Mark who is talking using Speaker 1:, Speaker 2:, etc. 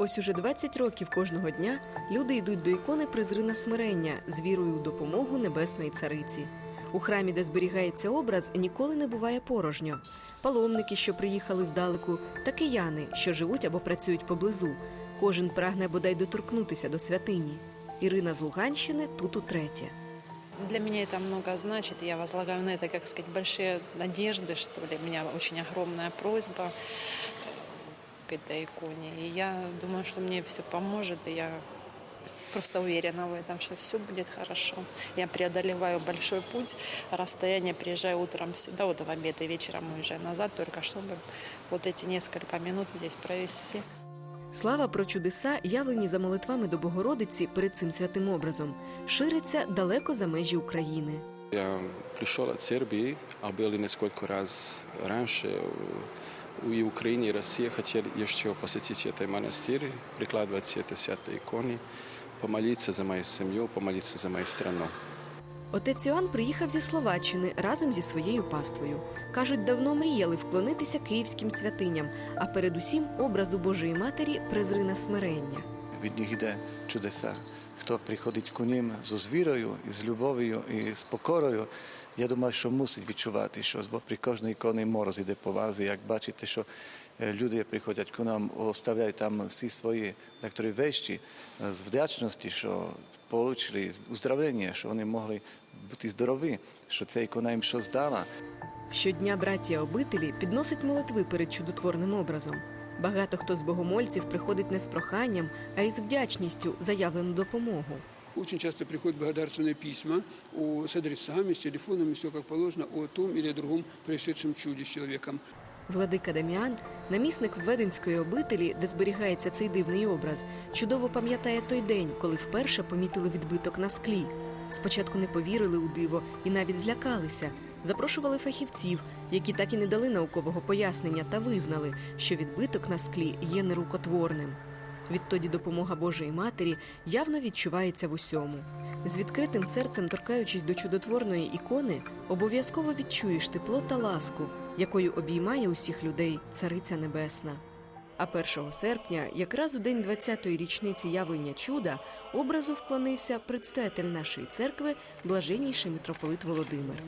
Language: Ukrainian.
Speaker 1: Ось уже 20 років кожного дня люди йдуть до ікони Призрина смирення з вірою у допомогу Небесної Цариці. У храмі, де зберігається образ, ніколи не буває порожньо. Паломники, що приїхали здалеку, та кияни, що живуть або працюють поблизу. Кожен прагне бодай доторкнутися до святині. Ірина з Луганщини тут утретє.
Speaker 2: Для меня это много значит. Я возлагаю на это, как сказать, большие надежды, что ли. У меня очень огромная просьба э, к этой иконе. И я думаю, что мне все поможет. И я просто уверена в этом, что все будет хорошо. Я преодолеваю большой путь, расстояние, приезжаю утром сюда, вот в обед и вечером уезжаю назад, только чтобы вот эти несколько минут здесь провести.
Speaker 1: Слава про чудеса, явлені за молитвами до Богородиці перед цим святим образом, шириться далеко за межі України.
Speaker 3: Я пришел от Сербии, а был и несколько раз раньше у- и в Украине, и России. Хотел еще посетить этот монастырь, прикладывать это святой иконе, помолиться за мою семью, помолиться за мою страну.
Speaker 1: Отець Іоанн приїхав зі Словаччини разом зі своєю паствою. Кажуть, давно мріяли вклонитися київським святиням, а передусім образу Божої Матері Презрина смирення.
Speaker 4: від них йде чудеса. Хто приходить к ним з вірою, і з любов'ю і з покорою, я думаю, що мусить відчувати щось, бо при кожній іконі мороз іде по вас. І як бачите, що е, люди приходять к нам, оставляють там всі свої некоторі вещі е, з вдячності, що отримали уздравлення, що вони могли бути здорові, що ця ікона їм щось дала.
Speaker 1: Щодня братія обителі підносить молитви перед чудотворним образом. Багато хто з богомольців приходить не з проханням, а й з вдячністю за явлену допомогу.
Speaker 5: Очень часто приходят благодарственные письма о, с адресами, с телефонами, все как положено, о том или другом происшедшем чуде с человеком.
Speaker 1: Владика Даміан, намісник Введенської обителі, де зберігається цей дивний образ, чудово пам'ятає той день, коли вперше помітили відбиток на склі. Спочатку не повірили у диво і навіть злякалися. Запрошували фахівців, які так і не дали наукового пояснення та визнали, що відбиток на склі є нерукотворним. Відтоді допомога Божої Матері явно відчувається в усьому. З відкритим серцем, торкаючись до чудотворної ікони, обов'язково відчуєш тепло та ласку, якою обіймає усіх людей Цариця Небесна. А 1 серпня, якраз у день 20-ї річниці явлення чуда, образу вклонився предстоятель нашої церкви, блаженніший митрополит Володимир.